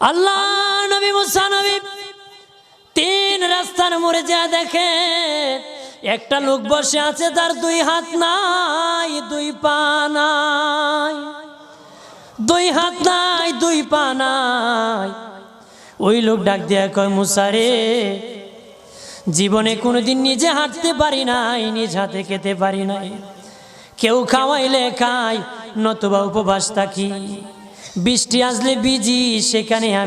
আল্লাহ নবী মুসা নবী তিন রাস্তার মোড়ে যা দেখে, একটা লোক বসে আছে, তার দুই হাত নাই, দুই পা নাই। দুই হাত নাই, দুই পা নাই। ওই লোক ডাক দিয়া কয় মুসারে জীবনে কোনোদিন নিজে হাঁটতে পারি নাই, নিজ হাতে খেতে পারি নাই। কেউ খাওয়াইলে খাই, নতুবা উপবাস থাকি। বৃষ্টি আসলে বিজি সেখানে আমি